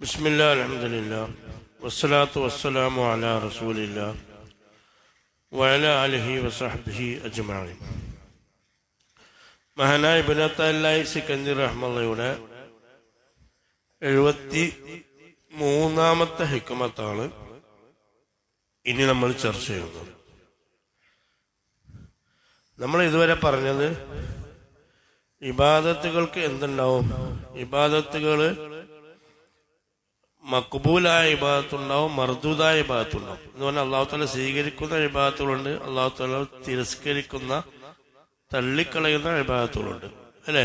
ബിസ്മില്ല അലഹമില്ല വസ്സലാത്തു വസ്സലാമു അല റസൂലില്ല വയല അലഹി വസഹബി അജ്മായി മഹാനായ ബിനത്തല്ലായി സിക്കന്ദി റഹ്മയുടെ എഴുപത്തി മൂന്നാമത്തെ ഹിക്കുമത്താണ് ഇനി നമ്മൾ ചർച്ച ചെയ്യുന്നത്. നമ്മൾ ഇതുവരെ പറഞ്ഞത് ഇബാദത്തുകൾക്ക് എന്തുണ്ടാവും? ഇബാദത്തുകൾ മക്ബൂലായ വിഭാഗത്തുണ്ടാവും മർദൂദായ വിഭാഗത്തുണ്ടാവും എന്ന് പറഞ്ഞാൽ അള്ളാഹു താല സ്വീകരിക്കുന്ന വിഭാഗത്തുകളുണ്ട് അള്ളാഹു താല തിരസ്കരിക്കുന്ന തള്ളിക്കളയുന്ന വിഭാഗത്തുകളുണ്ട് അല്ലേ?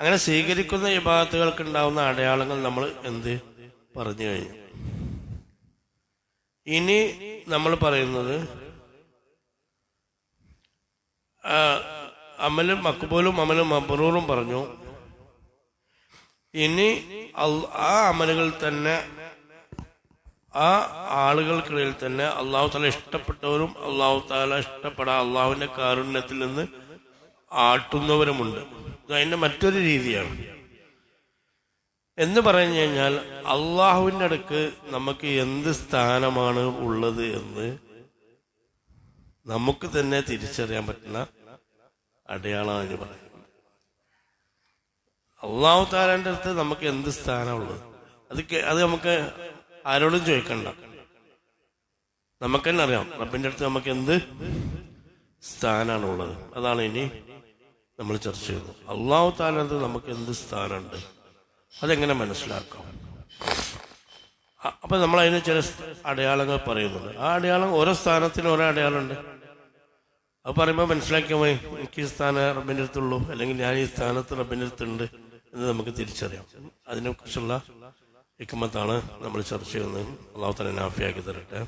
അങ്ങനെ സ്വീകരിക്കുന്ന വിഭാഗത്തുകൾക്ക് ഉണ്ടാവുന്ന അടയാളങ്ങൾ നമ്മൾ എന്ത്? പറഞ്ഞു കഴിഞ്ഞു. ഇനി നമ്മൾ പറയുന്നത് അമലും മക്ബൂലും അമലും മബ്രൂറും പറഞ്ഞു. ഇനി ആ അമലുകൾ തന്നെ ആ ആളുകൾക്കിടയിൽ തന്നെ അള്ളാഹു താല ഇഷ്ടപ്പെട്ടവരും അള്ളാഹു താല ഇഷ്ടപ്പെടാ അള്ളാഹുവിന്റെ കാരുണ്യത്തിൽ നിന്ന് ആട്ടുന്നവരുമുണ്ട്. അതിന്റെ മറ്റൊരു രീതിയാണ്. എന്ന് പറഞ്ഞു കഴിഞ്ഞാൽ അള്ളാഹുവിന്റെ അടുക്ക് നമുക്ക് എന്ത് സ്ഥാനമാണ് ഉള്ളത് എന്ന് നമുക്ക് തന്നെ തിരിച്ചറിയാൻ പറ്റുന്ന അടയാളമാണ് പറയുന്നത് അള്ളാഹു താലാന്റെ അടുത്ത് നമുക്ക് എന്ത് സ്ഥാനമുള്ളത് അത് അത് നമുക്ക് ആരോടും ചോദിക്കണ്ട. നമുക്ക് തന്നെ അറിയാം. റബ്ബിന്റെ അടുത്ത് നമുക്ക് എന്ത് സ്ഥാനമാണുള്ളത് അതാണ് ഇനി നമ്മൾ ചർച്ച ചെയ്യുന്നത്. അള്ളാഹു താലാന്റെ നമുക്ക് എന്ത് സ്ഥാനമുണ്ട്? അതെങ്ങനെ മനസ്സിലാക്കാം? അപ്പൊ നമ്മൾ അതിന് ചില അടയാളങ്ങൾ പറയുന്നുണ്ട്. ആ അടയാളം ഓരോ സ്ഥാനത്തിന് ഓരോ അടയാളമുണ്ട്. അത് പറയുമ്പോൾ മനസ്സിലാക്കിയാൽ മതി. എനിക്ക് ഈ സ്ഥാനം റബ്ബിന്റെ അടുത്തുള്ളൂ. അല്ലെങ്കിൽ ഞാൻ ഈ സ്ഥാനത്ത് റബ്ബിന്റെ അടുത്തുണ്ട്. എന്ന് നമുക്ക് തിരിച്ചറിയാം അതിനെക്കുറിച്ചുള്ള ഹിക്കുമത്താണ് നമ്മൾ ചർച്ച ചെയ്യുന്നത് അള്ളാഹു തന്നെ നാഫിയാക്കി തരട്ടെ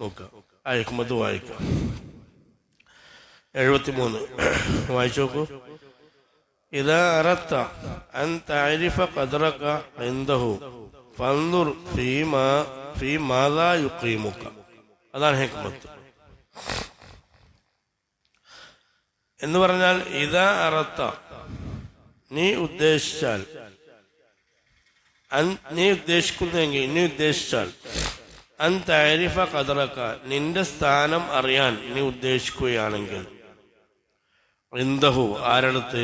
നോക്കുക ആ ഹിക്കുമത്ത് വായിക്കാം എഴുപത്തിമൂന്ന് വായിച്ചു നോക്കൂ إذا أردت أن تعرف قدرك عنده فانظر فيما في ماذا يقيمك അതാണ് ഹിക്മത്ത് എന്ന് പറഞ്ഞാൽ ഇതാ അറത്ത നീ ഉദ്ദേശിച്ചാൽ. നീ ഉദ്ദേശിക്കുന്നെങ്കിൽ നീ ഉദ്ദേശിച്ചാൽ. അൻ തരിഫ കതറക്ക നിന്റെ സ്ഥാനം അറിയാൻ നീ ഉദ്ദേശിക്കുകയാണെങ്കിൽ. എന്തഹു ആരടുത്ത്?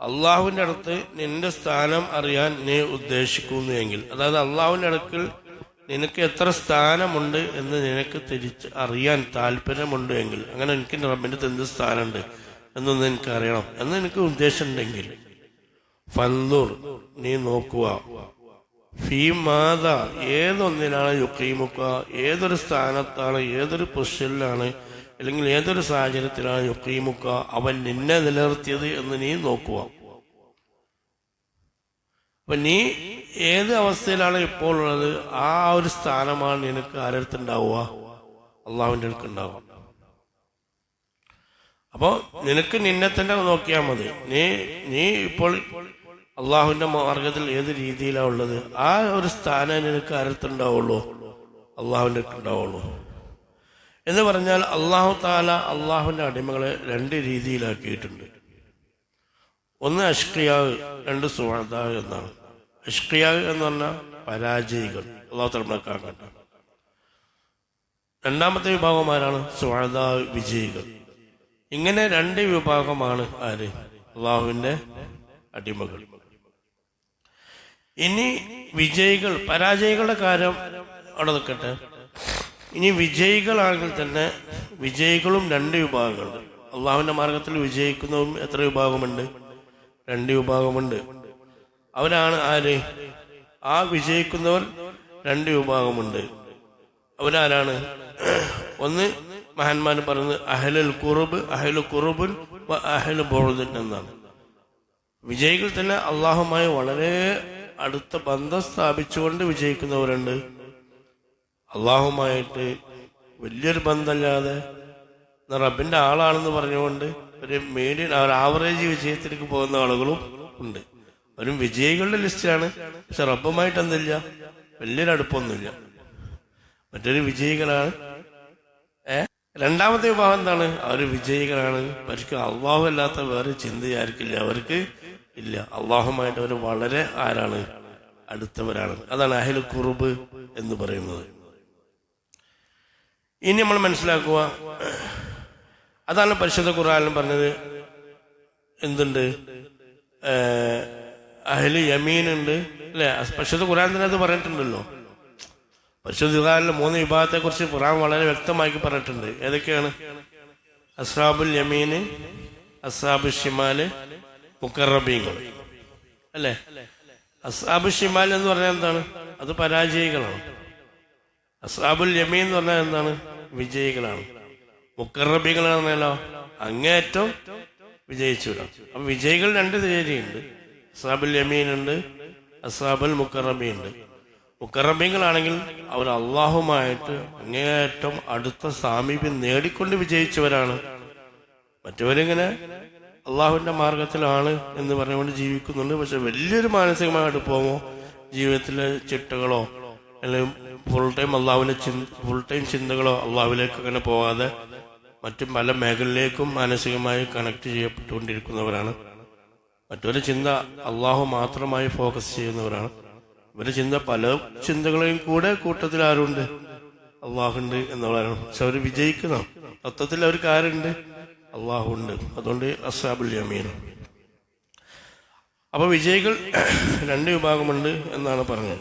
അള്ളാഹുവിന്റെ അടുത്ത് നിന്റെ സ്ഥാനം അറിയാൻ നീ ഉദ്ദേശിക്കുന്നു എങ്കിൽ അതായത് അള്ളാഹുവിന്റെ അടുക്കൽ നിനക്ക് എത്ര സ്ഥാനമുണ്ട് എന്ന് നിനക്ക് തിരിച്ച് അറിയാൻ താല്പര്യമുണ്ട് എങ്കിൽ. അങ്ങനെ എനിക്ക് അടുത്ത് എന്ത് സ്ഥാനമുണ്ട് എന്നൊന്ന് എനിക്ക് അറിയണം എന്ന് എനിക്ക് ഉദ്ദേശമുണ്ടെങ്കിൽ. ഫന്തൂർ നീ നോക്കുക. ഫീ മാത ഏതൊന്നിനാണ് യുക്കീമുക്ക ഏതൊരു സ്ഥാനത്താണ് ഏതൊരു പൊസിഷനിലാണ് അല്ലെങ്കിൽ ഏതൊരു സാഹചര്യത്തിലാണ് യുക്കീമുക്ക അവൻ നിന്നെ നിലനിർത്തിയത് എന്ന് നീ നോക്കുക. അപ്പൊ നീ ഏത് അവസ്ഥയിലാണ് ഇപ്പോൾ ഉള്ളത്? ആ ഒരു സ്ഥാനമാണ് നിനക്ക് ആരടുത്തുണ്ടാവുക? അള്ളാഹുവിന്റെ അടുത്ത് ഉണ്ടാവുക അപ്പോ നിനക്ക് നിന്നെ തന്നെ നോക്കിയാൽ മതി. നീ നീ ഇപ്പോൾ അള്ളാഹുവിന്റെ മാർഗത്തിൽ ഏത് രീതിയിലാണ് ഉള്ളത്? ആ ഒരു സ്ഥാനം നിനക്ക് ആരത്തുണ്ടാവുള്ളൂ? അള്ളാഹുവിന്റെ ഉണ്ടാവുള്ളൂ എന്ന് പറഞ്ഞാൽ അള്ളാഹു താല അള്ളാഹുവിന്റെ അടിമകളെ രണ്ട് രീതിയിലാക്കിയിട്ടുണ്ട്. ഒന്ന് അഷ്കിയാവ് രണ്ട് സുഹൃതാവ് എന്നാണ്. അഷ്കിയാവ് എന്ന് പറഞ്ഞാൽ പരാജയികൾ. അള്ളാഹു തലമുറക്കാക്കട്ടെ രണ്ടാമത്തെ വിഭാഗം ആരാണ്? സുഹൃതാവ് വിജയികൾ. ഇങ്ങനെ രണ്ട് വിഭാഗമാണ് ആര്? അള്ളാഹുവിന്റെ അടിമകൾ. ഇനി വിജയികൾ പരാജയികളുടെ കാര്യം അവിടെ നിൽക്കട്ടെ. ഇനി വിജയികളാണെങ്കിൽ തന്നെ വിജയികളും രണ്ട് വിഭാഗങ്ങളുണ്ട്. അള്ളാഹുവിന്റെ മാർഗത്തിൽ വിജയിക്കുന്നതും എത്ര വിഭാഗമുണ്ട്? രണ്ട് വിഭാഗമുണ്ട്. അവരാണ് ആര്? ആ വിജയിക്കുന്നവർ രണ്ട് വിഭാഗമുണ്ട്. അവരാരാണ്? ഒന്ന് മഹാന്മാർ പറയുന്നത് അഹലുൽ കുറുബ് അഹലു കുറുബുൻ അഹലു ബോറുദൻ എന്നാണ്. വിജയികൾ തന്നെ അള്ളാഹുമായി വളരെ അടുത്ത ബന്ധം സ്ഥാപിച്ചുകൊണ്ട് വിജയിക്കുന്നവരുണ്ട്. അള്ളാഹുമായിട്ട് വലിയൊരു ബന്ധമല്ലാതെ റബ്ബിന്റെ ആളാണെന്ന് പറഞ്ഞുകൊണ്ട് ഒരു മീഡിയ ഒരു ആവറേജ് വിജയത്തിലേക്ക് പോകുന്ന ആളുകളും ഉണ്ട്. അവരും വിജയികളുടെ ലിസ്റ്റിലാണ്. പക്ഷെ റബ്ബുമായിട്ട് എന്തില്ല വലിയൊരു അടുപ്പമൊന്നുമില്ല മറ്റൊരു വിജയികളാണ് രണ്ടാമത്തെ വിഭാഗം എന്താണ്? അവർ വിജയികളാണ്. അവർക്ക് അള്ളാഹു അല്ലാത്ത വേറെ ചിന്തയായിരിക്കില്ല അവർക്ക് ഇല്ല. അള്ളാഹുമായിട്ട് അവർ വളരെ ആരാണ്? അടുത്തവരാണ്. അതാണ് അഹിൽ കുറുബ് എന്ന് പറയുന്നത്. ഇനി നമ്മൾ മനസ്സിലാക്കുക അതാണ് പരിശുദ്ധ ഖുർആാനിൽ പറഞ്ഞത് എന്തുണ്ട്? അഹ്ലു യമീൻ ഉണ്ട്. അല്ലെ? പരിശുദ്ധ ഖുർആൻ തന്നെ അത് പറഞ്ഞിട്ടുണ്ടല്ലോ. പരിശുദ്ധ ഖുർആനിലെ മൂന്ന് വിഭാഗത്തെ കുറിച്ച് ഖുർആൻ വളരെ വ്യക്തമാക്കി പറഞ്ഞിട്ടുണ്ട്. ഏതൊക്കെയാണ്? അസ്രാബുൽ യമീന് അസ്രാബു ഷിമാൽ മുക്കറബീങ്ങൾ അല്ലേ? അസ്രാബു ഷിമാൽ എന്ന് പറഞ്ഞാൽ എന്താണ്? അത് പരാജയികളാണ്. അസ്രാബുൽ യമീൻ എന്ന് പറഞ്ഞാൽ എന്താണ്? വിജയികളാണ്. മുക്കറബികളാണെന്നല്ലോ അങ്ങേറ്റം വിജയിച്ചുവിടാം അപ്പൊ വിജയികൾ രണ്ട് തീയതിയുണ്ട് അസ്രാബുൽ യമീൻ ഉണ്ട് അസ്രാബുൽ മുക്കറബി ഉണ്ട്. മുക്കറബികളാണെങ്കിൽ അവർ അള്ളാഹുമായിട്ട് അങ്ങേയറ്റം അടുത്ത സാമീപ്യം നേടിക്കൊണ്ട് വിജയിച്ചവരാണ്. മറ്റവരിങ്ങനെ അള്ളാഹുവിന്റെ മാർഗത്തിലാണ് എന്ന് പറഞ്ഞുകൊണ്ട് ജീവിക്കുന്നുണ്ട്. പക്ഷെ വലിയൊരു മാനസികമായ അടുപ്പമോ ജീവിതത്തിലെ ചിട്ടകളോ അല്ലെങ്കിൽ ഫുൾ ടൈം അള്ളാഹുവിന്റെ ഫുൾ ടൈം ചിന്തകളോ അള്ളാഹുവിലേക്ക് അങ്ങനെ പോകാതെ മറ്റു പല മേഖലയിലേക്കും മാനസികമായി കണക്ട് ചെയ്യപ്പെട്ടുകൊണ്ടിരിക്കുന്നവരാണ്. മറ്റൊരു ചിന്ത അള്ളാഹു മാത്രമായി ഫോക്കസ് ചെയ്യുന്നവരാണ്. ഇവരുടെ ചിന്ത പല ചിന്തകളെയും കൂടെ കൂട്ടത്തിൽ ആരുണ്ട്? അള്ളാഹുണ്ട് എന്നുള്ളതാണ് പക്ഷെ അവർ വിജയിക്കണം തത്വത്തിൽ അവർക്ക് ആരുണ്ട്? അള്ളാഹുണ്ട്. അതുകൊണ്ട് അസാബുൽ യമീൻ. അപ്പൊ വിജയികൾ രണ്ട് വിഭാഗമുണ്ട് എന്നാണ് പറഞ്ഞത്.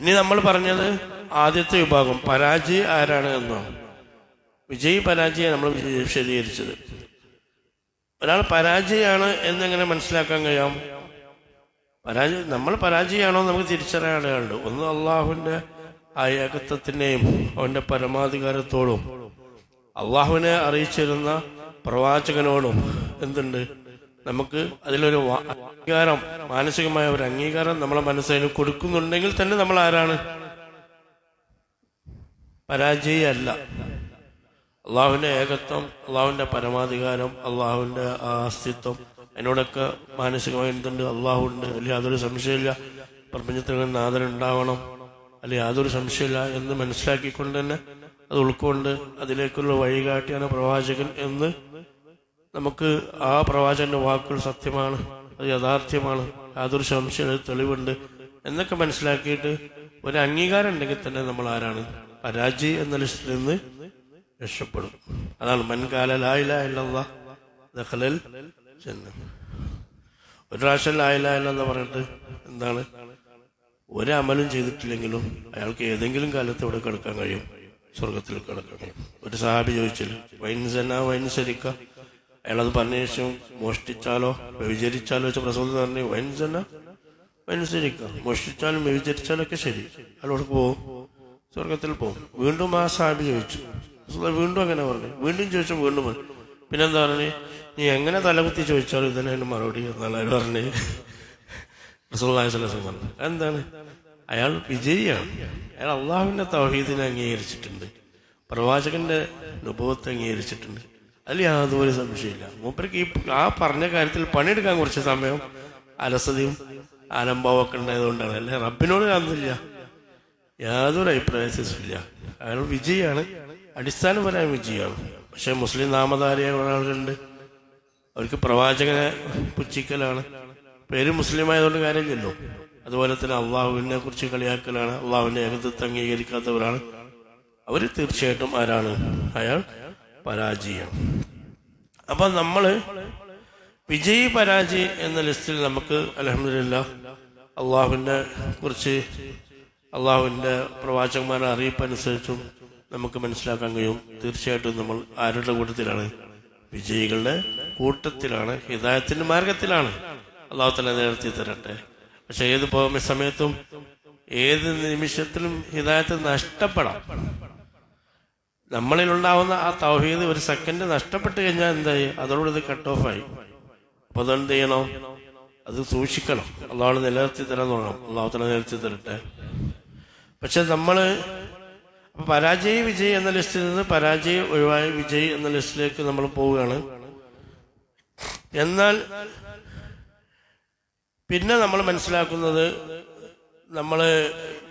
ഇനി നമ്മൾ പറഞ്ഞത് ആദ്യത്തെ വിഭാഗം പരാജയ ആരാണ് എന്നാണ്. വിജയി പരാജയ നമ്മൾ വിശദീകരിച്ചത്. ഒരാൾ പരാജയമാണ് എന്നെങ്ങനെ മനസ്സിലാക്കാൻ കഴിയാം? പരാജയം നമ്മൾ പരാജയമാണോ നമുക്ക് തിരിച്ചറിയാനുണ്ട് ഒന്ന് അള്ളാഹുവിന്റെ ആ ഏകത്വത്തിന്റെയും അവന്റെ പരമാധികാരത്തോടും അള്ളാഹുവിനെ അറിയിച്ചിരുന്ന പ്രവാചകനോടും എന്തുണ്ട്? നമുക്ക് അതിലൊരു അംഗീകാരം മാനസികമായ ഒരു അംഗീകാരം നമ്മളെ മനസ്സിന് കൊടുക്കുന്നുണ്ടെങ്കിൽ തന്നെ നമ്മൾ ആരാണ്? പരാജയല്ല. അള്ളാഹുവിന്റെ ഏകത്വം അള്ളാഹുവിന്റെ പരമാധികാരം അള്ളാഹുവിന്റെ ആ അസ്തിത്വം അതിനോടൊക്കെ മാനസികമായി എന്തുണ്ട് അള്ളാഹു ഉണ്ട് അല്ലെങ്കിൽ യാതൊരു സംശയമില്ല പ്രപഞ്ചത്തിൽ നാഥൻ ഉണ്ടാവണം അല്ലെങ്കിൽ യാതൊരു സംശയമില്ല എന്ന് മനസ്സിലാക്കിക്കൊണ്ട് തന്നെ അത് ഉൾക്കൊണ്ട് അതിലേക്കുള്ള വഴികാട്ടിയാണ് പ്രവാചകൻ എന്ന് നമുക്ക് ആ പ്രവാചകന്റെ വാക്കുകൾ സത്യമാണ്. അത് യഥാർത്ഥ്യമാണ്. യാതൊരു സംശയം തെളിവുണ്ട്. എന്നൊക്കെ മനസ്സിലാക്കിയിട്ട് ഒരു അംഗീകാരം ഉണ്ടെങ്കിൽ തന്നെ നമ്മൾ ആരാണ്? പരാജി എന്ന ലിസ്റ്റിൽ നിന്ന് രക്ഷപ്പെടും. അതാണ് മൻകാല ലായില ദഖലൽ ജന്ന ഒരു പ്രാവശ്യം ലായില്ല എന്ന് പറഞ്ഞിട്ട് എന്താണ്? ഒരമലും ചെയ്തിട്ടില്ലെങ്കിലും അയാൾക്ക് ഏതെങ്കിലും കാലത്ത് ഇവിടെ കിടക്കാൻ കഴിയും. സ്വർഗത്തിൽ കിടക്കാൻ കഴിയും. ഒരു സഹാബി ചോദിച്ചില്ല വൈൻസന വൈൻസരിക്ക അയാളത് പറഞ്ഞ ശേഷം മോഷ്ടിച്ചാലോ വ്യഭിചരിച്ചാലോ വെച്ച പ്രസവത്തിൽ പറഞ്ഞു വൈൻസന വൈൻസരിക്ക മോഷ്ടിച്ചാലും വ്യഭിചരിച്ചാലും ഒക്കെ ശരി. അയാളോട് പോവും. സ്വർഗത്തിൽ പോകും വീണ്ടും ആ സഹാബി ചോദിച്ചു. വീണ്ടും അങ്ങനെ പറഞ്ഞു. വീണ്ടും ചോദിച്ചു വീണ്ടും പിന്നെന്താ പറഞ്ഞു? നീ എങ്ങനെ തലകുത്തി ചോദിച്ചാലും ഇതിന് അതിന് മറുപടി എന്നാണ് അയാൾ പറഞ്ഞത്. പറഞ്ഞു. എന്താണ്? അയാൾ വിജയിയാണ്. അയാൾ അള്ളാഹുവിന്റെ തൗഹീദിനെ അംഗീകരിച്ചിട്ടുണ്ട്. പ്രവാചകന്റെ അനുഭവത്തെ അംഗീകരിച്ചിട്ടുണ്ട്. അതിൽ യാതൊരു സംശയമില്ല മൂപ്പർക്ക് ഈ ആ പറഞ്ഞ കാര്യത്തിൽ പണിയെടുക്കാൻ കുറച്ച് സമയം അലസതയും ആലംഭാവമൊക്കെ ഉണ്ടായതുകൊണ്ടാണ്. അല്ലെ? റബ്ബിനോട് കാണുന്നില്ല യാതൊരു അഭിപ്രായത്തില്ല അയാൾ വിജയാണ് അടിസ്ഥാനപരമായ വിജയമാണ് പക്ഷെ മുസ്ലിം നാമധാരിയായ ആളുകളുണ്ട്. അവർക്ക് പ്രവാചകനെ പുച്ഛിക്കലാണ്. പേര് മുസ്ലിം ആയതുകൊണ്ട് കാര്യമില്ലല്ലോ അതുപോലെ തന്നെ അള്ളാഹുവിനെ കുറിച്ച് കളിയാക്കലാണ്. അള്ളാഹുവിന്റെ ഏകത്വത്തെ അംഗീകരിക്കാത്തവരാണ്. അവർ തീർച്ചയായിട്ടും ആരാണ്? അയാൾ പരാജയം. അപ്പൊ നമ്മൾ വിജയി പരാജയ് എന്ന ലിസ്റ്റിൽ നമുക്ക് അലഹമില്ല അള്ളാഹുവിനെ കുറിച്ച് അള്ളാഹുവിന്റെ പ്രവാചകന്മാരുടെ അറിയിപ്പനുസരിച്ചും നമുക്ക് മനസ്സിലാക്കാൻ കഴിയും. തീർച്ചയായിട്ടും നമ്മൾ ആരുടെ കൂട്ടത്തിലാണ്? വിജയികളുടെ കൂട്ടത്തിലാണ് ഹിദായത്തിന്റെ മാർഗത്തിലാണ്. അള്ളാഹു തന്നെ തരട്ടെ. പക്ഷെ ഏത് പോകുന്ന സമയത്തും ഏത് നിമിഷത്തിലും ഹിദായത്ത് നഷ്ടപ്പെടാം. നമ്മളിൽ ഉണ്ടാവുന്ന ആ തൗഹീദ് ഒരു സെക്കൻഡ് നഷ്ടപ്പെട്ട് കഴിഞ്ഞാൽ എന്തായി? അതോട് ഇത് കട്ട് ഓഫ് ആയി. അപ്പൊ അതെന്ത് ചെയ്യണം? അത് സൂക്ഷിക്കണം. അള്ളാഹ് നിലനിർത്തി തരാൻ തുടങ്ങണം. അള്ളാഹു തന്നെ നിലനിർത്തി തരട്ടെ. പക്ഷെ നമ്മൾ പരാജയ വിജയ് എന്ന ലിസ്റ്റിൽ നിന്ന് പരാജയ ഒഴിവായ വിജയ് എന്ന ലിസ്റ്റിലേക്ക് നമ്മൾ പോവുകയാണ്. എന്നാൽ പിന്നെ നമ്മൾ മനസ്സിലാക്കുന്നത് നമ്മൾ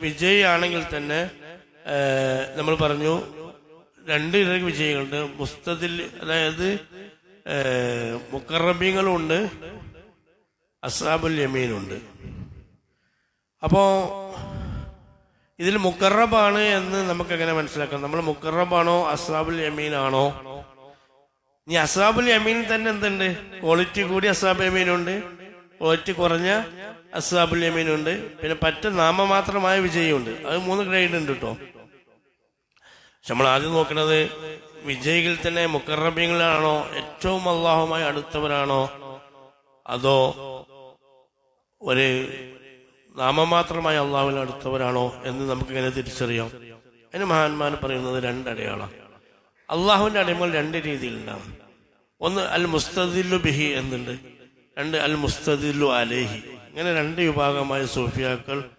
വിജയിയാണെങ്കിൽ തന്നെ നമ്മൾ പറഞ്ഞു രണ്ട് ഇരക്ക് വിജയികളുണ്ട്. മുസ്തദിൽ അതായത് മുക്കറബിങ്ങളുണ്ട് അസാബുൽ യമീനുണ്ട്. അപ്പോ ഇതിൽ മുക്കറബാണ് എന്ന് നമുക്ക് എങ്ങനെ മനസ്സിലാക്കാം? നമ്മൾ മുക്കറബാണോ അസാബുൽ യമീനാണോ? ഇനി അസാബുൽ യമീൻ തന്നെ എന്തുണ്ട്? ക്വാളിറ്റി കൂടി യമീൻ യമീനുണ്ട്. ക്വാളിറ്റി കുറഞ്ഞ അസ്രാബുൽ യമീനുണ്ട്. പിന്നെ പറ്റ നാമമാത്രമായ വിജയമുണ്ട് അത് മൂന്ന് ഗ്രേഡ് ഉണ്ട് കേട്ടോ പക്ഷെ നമ്മൾ ആദ്യം നോക്കുന്നത് വിജയികൾ തന്നെ മുക്കറബിങ്ങളാണോ ഏറ്റവും അള്ളാഹുമായി അടുത്തവരാണോ? അതോ ഒരു നാമമാത്രമായി അള്ളാഹുവിന് അടുത്തവരാണോ എന്ന് നമുക്ക് ഇങ്ങനെ തിരിച്ചറിയാം. അതിന് മഹാന്മാർ പറയുന്നത് രണ്ടടയാളാണ്. അള്ളാഹുവിന്റെ അടിമകൾ രണ്ട് രീതിയിലുണ്ടാവും ഒന്ന് അൽ മുസ്തദില്ലു ബിഹി എന്നുണ്ട്. രണ്ട് അൽ മുസ്തദില്ലു അലേഹി. ഇങ്ങനെ രണ്ട് വിഭാഗമായ സൂഫിയാക്കൾ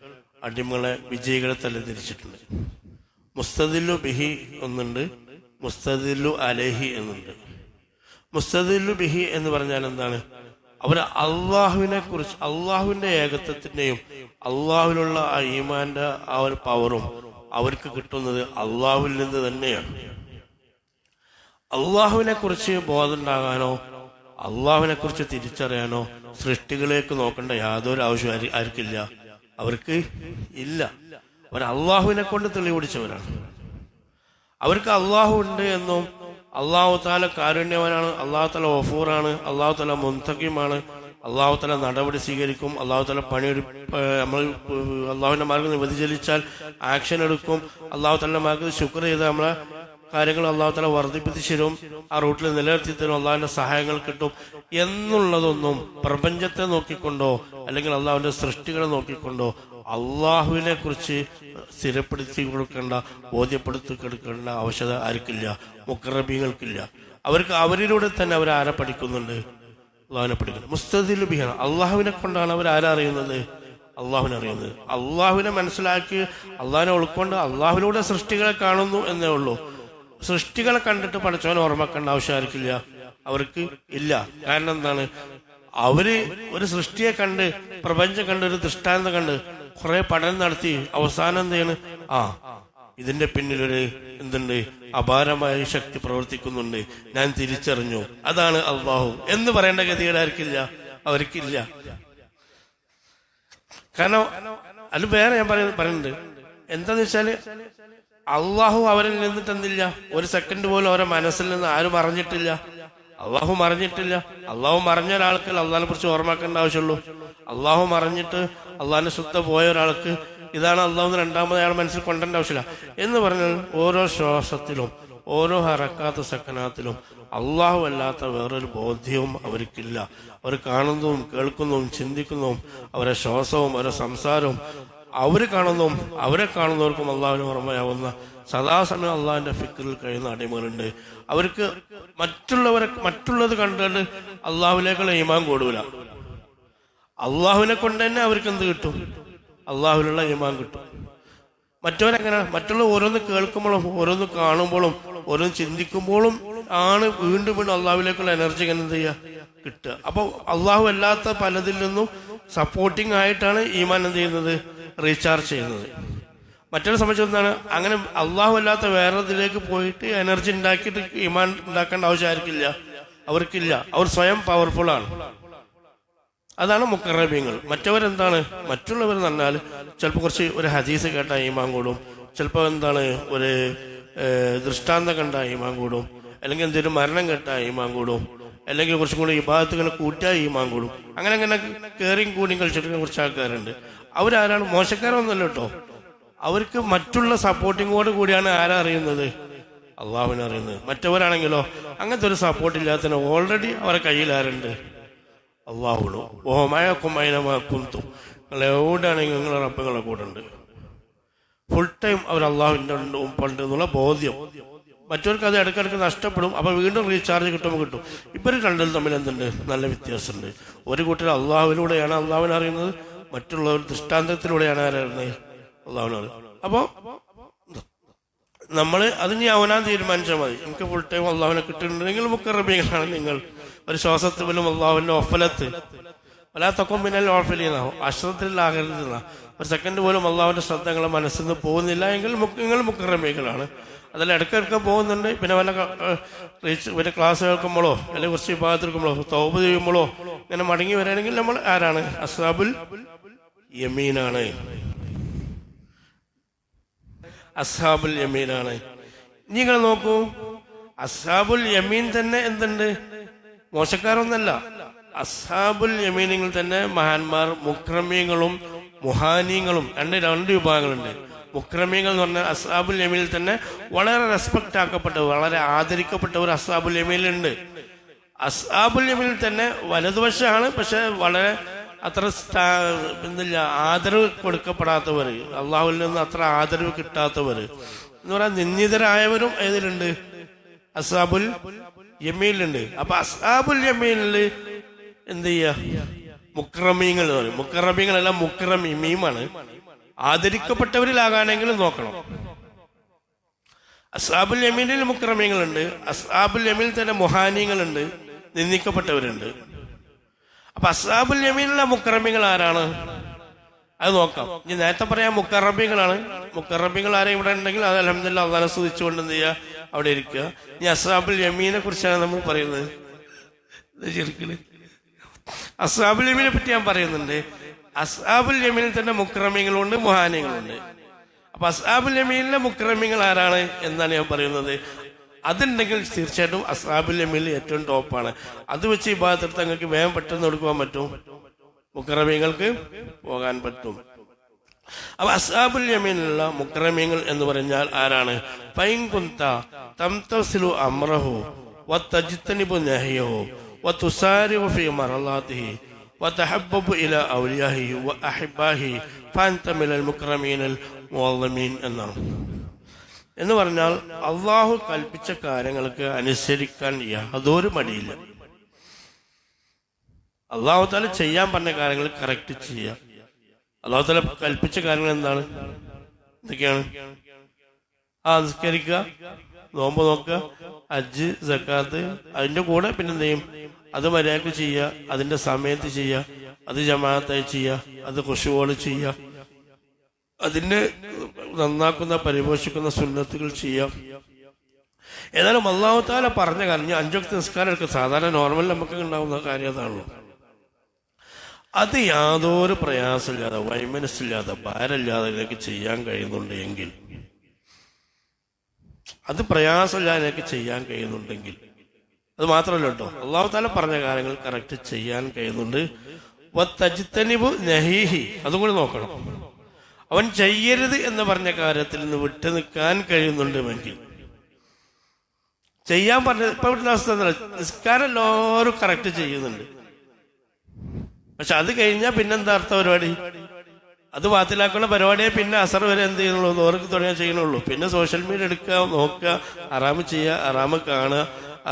അടിമകളെ വിജയികളെ തലതിരിച്ചിട്ടുണ്ട് തിരിച്ചിട്ടുണ്ട് മുസ്തദില്ലു ബിഹി ഒന്നുണ്ട് മുസ്തദില്ലു അലേഹി എന്നുണ്ട്. മുസ്തദില്ലു ബിഹി എന്ന് പറഞ്ഞാൽ എന്താണ്? അവർ അള്ളാഹുവിനെ കുറിച്ച് അള്ളാഹുവിന്റെ ഏകത്വത്തിന്റെയും അള്ളാഹുവിനുള്ള ആ ഈമാന്റെ ആ ഒരു പവറും അവർക്ക് കിട്ടുന്നത് അള്ളാഹുവിൽ നിന്ന് തന്നെയാണ്. അള്ളാഹുവിനെ കുറിച്ച് ബോധമുണ്ടാകാനോ അള്ളാഹുവിനെ കുറിച്ച് തിരിച്ചറിയാനോ സൃഷ്ടികളിലേക്ക് നോക്കേണ്ട യാതൊരു ആവശ്യം ആർക്കില്ല. അവർക്ക് ഇല്ല. അവർ അള്ളാഹുവിനെ കൊണ്ട് തെളിവിടിച്ചവരാണ് അവർക്ക് അള്ളാഹു ഉണ്ട് എന്നും അള്ളാഹു താല കാരുണ്യവനാണ് അള്ളാഹു താല ഒഫൂറാണ് അള്ളാഹു താല മുന്തക്കിയുമാണ് അള്ളാഹു തല നടപടി സ്വീകരിക്കും അള്ളാഹു തല പണിയെടു നമ്മൾ അള്ളാഹുവിന്റെ മാർഗം വ്യതിചലിച്ചാൽ ആക്ഷൻ എടുക്കും അള്ളാഹു തല മാർഗത്തിൽ ശുക്ർ ചെയ്ത് നമ്മളെ കാര്യങ്ങൾ അള്ളാഹു താല വർദ്ധിപ്പിച്ച് തരും ആ റൂട്ടിൽ നിലനിർത്തി തരും അള്ളാഹുവിന്റെ സഹായങ്ങൾ കിട്ടും എന്നുള്ളതൊന്നും പ്രപഞ്ചത്തെ നോക്കിക്കൊണ്ടോ അല്ലെങ്കിൽ അള്ളാഹുവിന്റെ സൃഷ്ടികളെ നോക്കിക്കൊണ്ടോ അള്ളാഹുവിനെ കുറിച്ച് സ്ഥിരപ്പെടുത്തി കൊടുക്കേണ്ട ബോധ്യപ്പെടുത്തി കൊടുക്കേണ്ട ആവശ്യത ആർക്കില്ല മുക്കറബികൾക്കില്ല അവർക്ക് അവരിലൂടെ തന്നെ അവർ ആരെ പഠിക്കുന്നുണ്ട്? അള്ളാഹുവിനെ പഠിക്കുന്നു. മുസ്തദിൽ ബിഹാണ് അള്ളാഹുവിനെ കൊണ്ടാണ് അവർ ആരെ അറിയുന്നത്? അള്ളാഹുവിനെ അറിയുന്നത്. അള്ളാഹുവിനെ മനസ്സിലാക്കി അള്ളാഹിനെ ഉൾക്കൊണ്ട് അള്ളാഹുവിലൂടെ സൃഷ്ടികളെ കാണുന്നു എന്നേ ഉള്ളൂ. സൃഷ്ടികളെ കണ്ടിട്ട് പഠിച്ചവനെ ഓർമ്മക്കേണ്ട ആവശ്യം ആർക്കില്ല അവർക്ക് ഇല്ല. കാരണം എന്താണ്? അവർ ഒരു സൃഷ്ടിയെ കണ്ട് പ്രപഞ്ചം കണ്ട് ഒരു ദൃഷ്ടാന്തം കണ്ട് കുറെ പഠനം നടത്തി അവസാനം എന്താണ് ആ ഇതിന്റെ പിന്നിലൊരു എന്തുണ്ട്? അപാരമായ ശക്തി പ്രവർത്തിക്കുന്നുണ്ട്. ഞാൻ തിരിച്ചറിഞ്ഞു. അതാണ് അള്ളാഹു. എന്ന് പറയേണ്ട ഗതികളായിരിക്കില്ല അവർക്കില്ല. കാരണം അത് വേറെ ഞാൻ പറയുന്നത് പറയുന്നുണ്ട്. എന്താന്ന് വെച്ചാൽ അള്ളാഹു അവരിൽ നിന്ന് തന്നില്ല ഒരു സെക്കൻഡ് പോലും അവരെ മനസ്സിൽ നിന്ന് ആരും അറിഞ്ഞിട്ടില്ല. അള്ളാഹു മറിഞ്ഞിട്ടില്ല. അള്ളാഹു മറിഞ്ഞ ഒരാൾക്ക് അള്ളാഹിനെ കുറിച്ച് ഓർമ്മാക്കേണ്ട ആവശ്യമുള്ളൂ. അള്ളാഹു മറിഞ്ഞിട്ട് അള്ളാഹിന്റെ ശുദ്ധ പോയ ഒരാൾക്ക് ഇതാണ് അള്ളാഹു രണ്ടാമത് അയാൾ മനസ്സിൽ കൊണ്ടേണ്ട ആവശ്യമില്ല. എന്ന് പറഞ്ഞാൽ ഓരോ ശ്വാസത്തിലും ഓരോ ഹറക്കാത്ത സെക്കനാത്തിലും അള്ളാഹു അല്ലാത്ത വേറൊരു ബോധ്യവും അവർക്കില്ല. അവർ കാണുന്നതും കേൾക്കുന്നതും ചിന്തിക്കുന്നതും അവരെ ശ്വാസവും അവരെ സംസാരവും അവർ കാണുന്നതും അവരെ കാണുന്നവർക്കും അള്ളാഹുവിന് ഓർമ്മയാവുന്ന സദാസമയം അള്ളാഹിന്റെ ഫിക്കറിൽ കഴിയുന്ന അടിമകളുണ്ട്. അവർക്ക് മറ്റുള്ളവരെ മറ്റുള്ളത് കണ്ടുകൊണ്ട് അള്ളാഹുലേക്കുള്ള ഈമാൻ കൂടൂല. അള്ളാഹുവിനെ കൊണ്ട് തന്നെ അവർക്ക് എന്ത് കിട്ടും? അള്ളാഹുവിലുള്ള ഈമാൻ കിട്ടും. മറ്റവരെങ്ങനെ മറ്റുള്ള ഓരോന്ന് കേൾക്കുമ്പോഴും ഓരോന്ന് കാണുമ്പോഴും ഓരോന്ന് ചിന്തിക്കുമ്പോഴും ആണ് വീണ്ടും വീണ്ടും അള്ളാഹുവിലേക്കുള്ള എനർജി എങ്ങനെ എന്ത് ചെയ്യുക കിട്ടുക. അപ്പോൾ അള്ളാഹു അല്ലാത്ത പലതിൽ നിന്നും സപ്പോർട്ടിംഗ് ആയിട്ടാണ് ഈമാൻ എന്ത് ചെയ്യുന്നത്? റീചാർജ് ചെയ്യുന്നത്. മറ്റൊരു സംബന്ധിച്ച് എന്താണ്? അങ്ങനെ അള്ളാഹു അല്ലാത്ത വേറെ ഇതിലേക്ക് പോയിട്ട് എനർജി ഉണ്ടാക്കിയിട്ട് ഇമാൻ ഉണ്ടാക്കേണ്ട ആവശ്യം അവർക്കില്ല. അവർ സ്വയം പവർഫുൾ ആണ്. അതാണ് മുക്കറബീങ്ങൾ മറ്റവരെന്താണ്? മറ്റുള്ളവർ പറഞ്ഞാൽ ചിലപ്പോൾ കുറച്ച് ഒരു ഹദീസ് കേട്ട ഈമാൻ കൂടും. ചിലപ്പോൾ എന്താണ്? ഒരു ദൃഷ്ടാന്തം കണ്ട ഈമാൻ കൂടും. അല്ലെങ്കിൽ എന്തെങ്കിലും മരണം കേട്ട ഈമാൻ കൂടും. അല്ലെങ്കിൽ കുറച്ചും കൂടി വിഭാഗത്തുകൾ കൂട്ടിയാൽ ഈമാൻ കൂടും. അങ്ങനെ അങ്ങനെ കയറിയും കൂടിയും കളിച്ചിട്ട് കുറച്ച് ആൾക്കാരുണ്ട്. അവരാരാണ്? മോശക്കാരൊന്നുമല്ല കേട്ടോ. അവർക്ക് മറ്റുള്ള സപ്പോർട്ടിങ്ങോട് കൂടിയാണ് ആരാ അറിയുന്നത്? അള്ളാഹുവിനെ അറിയുന്നത്. മറ്റവരാണെങ്കിലോ അങ്ങനത്തെ ഒരു സപ്പോർട്ട് ഇല്ലാത്തതിന് ഓൾറെഡി അവരെ കയ്യിൽ ആരുണ്ട്? അള്ളാഹുണു ഓമയക്കും മൈനമാക്കും നിങ്ങൾ എവിടെയാണെങ്കിൽ നിങ്ങളെ റബ്ബുകളെ കൂടെ ഉണ്ട്. ഫുൾ ടൈം അവർ അള്ളാഹുവിന്റെ പണ്ട് എന്നുള്ള ബോധ്യം. മറ്റവർക്ക് അത് ഇടയ്ക്കിടയ്ക്ക് നഷ്ടപ്പെടും. അപ്പൊ വീണ്ടും റീചാർജ് കിട്ടുമ്പോൾ കിട്ടും. ഇവർ രണ്ടും തമ്മിൽ എന്തുണ്ട്? നല്ല വ്യത്യാസമുണ്ട്. ഒരു കൂട്ടർ അള്ളാഹുവിലൂടെയാണ് അള്ളാഹുവിനെ അറിയുന്നത്. മറ്റുള്ളവർ ദൃഷ്ടാന്തത്തിലൂടെയാണ് ആരായിരുന്നത് അള്ളാഹുവിനെ അറിയുന്നത് അപ്പോ നമ്മൾ അത് ഇനി അവനാൻ തീരുമാനിച്ചാൽ മതി. എനിക്ക് ഫുൾ ടൈം അള്ളാഹുവിനെ കിട്ടുന്നുണ്ടെങ്കിൽ മുക്കറബികളാണ് നിങ്ങൾ. ഒരു ശ്വാസത്തിൽ പോലും അള്ളാഹുവിന്റെ ഒഫലത്ത് വലാത്തൊക്കെ പിന്നല്ല ഓഫലിയെന്നാവും അശ്രദ്ധയിലാകരുതെന്ന ഒരു സെക്കൻഡ് പോലും അള്ളാഹുവിന്റെ ശ്രദ്ധ നിങ്ങളെ മനസ്സിൽ നിന്ന് പോകുന്നില്ല എങ്കിൽ നിങ്ങൾ മുക്കറബികളാണ് അതിൽ ഇടയ്ക്കിടയ്ക്ക് പോകുന്നുണ്ട്. പിന്നെ വല്ല റീച്ച് പിന്നെ ക്ലാസ് കേൾക്കുമ്പോഴോ അല്ലെങ്കിൽ കുറച്ച് വിഭാഗത്തിൽ എടുക്കുമ്പോഴോ ചെയ്യുമ്പോഴോ ഇങ്ങനെ മടങ്ങി വരികയാണെങ്കിൽ നമ്മൾ ആരാണ്? അസാബുൽ യമീനാണ്. അസാബുൽ യമീനാണ്. നിങ്ങൾ നോക്കൂ അസാബുൽ യമീൻ തന്നെ എന്തുണ്ട്? മോശക്കാരൊന്നല്ല. അസാബുൽ യമീനിങ്ങൾ തന്നെ മഹാന്മാർ മുക്രമീങ്ങളും മുഹാനീങ്ങളും രണ്ട് രണ്ട് വിഭാഗങ്ങളുണ്ട്. മുക്രമീങ്ങൾ എന്ന് പറഞ്ഞാൽ അസാബുൽ യമീനിൽ തന്നെ വളരെ റെസ്പെക്റ്റ് ആക്കപ്പെട്ട വളരെ ആദരിക്കപ്പെട്ട ഒരു അസ്ഹാബുൽ യമീനിലുണ്ട്. അസാബുൽ യമീനിൽ തന്നെ വലതുവശമാണ് പക്ഷെ വളരെ അത്ര എന്തില്ല ആദരവ് കൊടുക്കപ്പെടാത്തവർ അള്ളാഹുവിൽ നിന്ന് അത്ര ആദരവ് കിട്ടാത്തവർ. എന്ന് പറയാൻ നിന്ദിതരായവരും ഏതിലുണ്ട്? അസാബുൽ യമീലുണ്ട് അപ്പൊ അസാബുൽ യമീനിൽ എന്ത് ചെയ്യാ? മുക്രമീങ്ങൾ പറയും. മുക്രമീങ്ങളല്ല മുക്രമീമാണ് ആദരിക്കപ്പെട്ടവരിലാകാനെങ്കിലും നോക്കണം. അസാബുൽ യമീനിൽ മുക്രമീങ്ങളുണ്ട്. അസാബുൽ യമീനിൽ തന്നെ മൊഹാനീങ്ങളുണ്ട്. നിന്ദിക്കപ്പെട്ടവരുണ്ട്. അപ്പൊ അസാബുൽ യമീനിലെ മുക്കറബികൾ ആരാണ് അത് നോക്കാം. ഇനി നേരത്തെ പറയാം മുക്കറബികളാണ്. മുക്കറബികൾ ആരെയും ഇവിടെ ഉണ്ടെങ്കിൽ അത് അലഹമില്ല സ്തുതിച്ചുകൊണ്ട് എന്ത് ചെയ്യുക അവിടെ ഇരിക്കുക. ഇനി അസാബുൽ യമീനെ കുറിച്ചാണ് നമ്മൾ പറയുന്നത്. അസാബുൽ യമീനെ പറ്റി ഞാൻ പറയുന്നുണ്ട്. അസാബുൽ യമീനിൽ തന്നെ മുക്രമികളുണ്ട് മുഹാനികളുണ്ട്. അപ്പൊ അസാബുൽ യമീനിലെ മുക്രമികൾ ആരാണ് എന്നാണ് ഞാൻ പറയുന്നത്. അതുണ്ടെങ്കിൽ തീർച്ചയായിട്ടും അസ്രാബിൽ എമ്മിൽ ഏറ്റവും ടോപ്പാണ്. അത് വെച്ച് ഈ ഭാഗത്തെടുത്ത് തങ്ങൾക്ക് വേഗം പെട്ടെന്ന് എടുക്കാൻ പറ്റും? മുക്കറമീങ്ങൾക്ക് പോകാൻ പറ്റും. അപ്പൊ അസാബുൽ യമീനുള്ള മുക്രമീങ്ങൾ എന്ന് പറഞ്ഞാൽ ആരാണ്? പൈങ്കുന്ത തംതസിലു അമ്രഹു വത്തജിത്തനിബു നഹ്യഹു വതുസാരിഹു ഫീ മറലാത്തിഹി വതഹബ്ബബു ഇല ഔലിയാഹി വഅഹിബാഹി ഫാൻത മിനൽ മുക്രമീനൽ മുഅല്ലമീൻ എന്നാണ്. എന്ന് പറഞ്ഞാൽ അള്ളാഹു കൽപ്പിച്ച കാര്യങ്ങൾക്ക് അനുസരിക്കാൻ യാതൊരു മടിയില്ല. അള്ളാഹു താല ചെയ്യാൻ പറഞ്ഞ കാര്യങ്ങൾ കറക്റ്റ് ചെയ്യാം. അള്ളാഹു താല കൽപ്പിച്ച കാര്യങ്ങൾ എന്താണ്? എന്തൊക്കെയാണ്? ആ നിസ്കരിക്കുക നോമ്പ് നോക്കുക അജ് സക്കാത്ത് അതിന്റെ കൂടെ പിന്നെ എന്ത് ചെയ്യും? അത് മര്യാദയ്ക്ക് ചെയ്യുക അതിന്റെ സമയത്ത് ചെയ്യുക അത് ജമാഅത്തായി ചെയ്യുക അത് കുശുവോട് ചെയ്യുക അതിന് നന്നാക്കുന്ന പരിപോഷിക്കുന്ന സുന്നത്തുകൾ ചെയ്യാം. ഏതായാലും അള്ളാഹുത്താല പറഞ്ഞ കാര്യം ഞാൻ അഞ്ചൊക്കെ നിസ്കാരം എടുക്കുക സാധാരണ നോർമൽ നമുക്ക് ഉണ്ടാവുന്ന കാര്യം അതാണല്ലോ. അത് യാതൊരു പ്രയാസമില്ലാതെ വൈമനസ്സില്ലാതെ ഭാരമില്ലാതെ ഇതൊക്കെ ചെയ്യാൻ കഴിയുന്നുണ്ട് എങ്കിൽ അത് പ്രയാസമില്ലാതെ നിനക്ക് ചെയ്യാൻ കഴിയുന്നുണ്ടെങ്കിൽ അത് മാത്രമല്ല കേട്ടോ. അള്ളാഹു താല പറഞ്ഞ കാര്യങ്ങൾ കറക്റ്റ് ചെയ്യാൻ കഴിയുന്നുണ്ട്. അതും കൂടി നോക്കണം. അവൻ ചെയ്യരുത് എന്ന് പറഞ്ഞ കാര്യത്തിൽ നിന്ന് വിട്ടു നിൽക്കാൻ കഴിയുന്നുണ്ടെങ്കിൽ. ചെയ്യാൻ പറഞ്ഞ ഇപ്പൊ ഇവിടുത്തെ അവസ്ഥ നിസ്കാരം എല്ലാവരും കറക്റ്റ് ചെയ്യുന്നുണ്ട്. പക്ഷെ അത് കഴിഞ്ഞാൽ പിന്നെന്താ അർത്ഥ പരിപാടി? അത് വാത്തിലാക്കുന്ന പരിപാടിയെ പിന്നെ അസർ വരെ എന്ത് ചെയ്യുന്നുള്ളൂ? നോർക്ക് തുടങ്ങാൻ ചെയ്യണുള്ളൂ പിന്നെ സോഷ്യൽ മീഡിയ എടുക്കുക നോക്കുക അറാമ് ചെയ്യുക അറാമ് കാണുക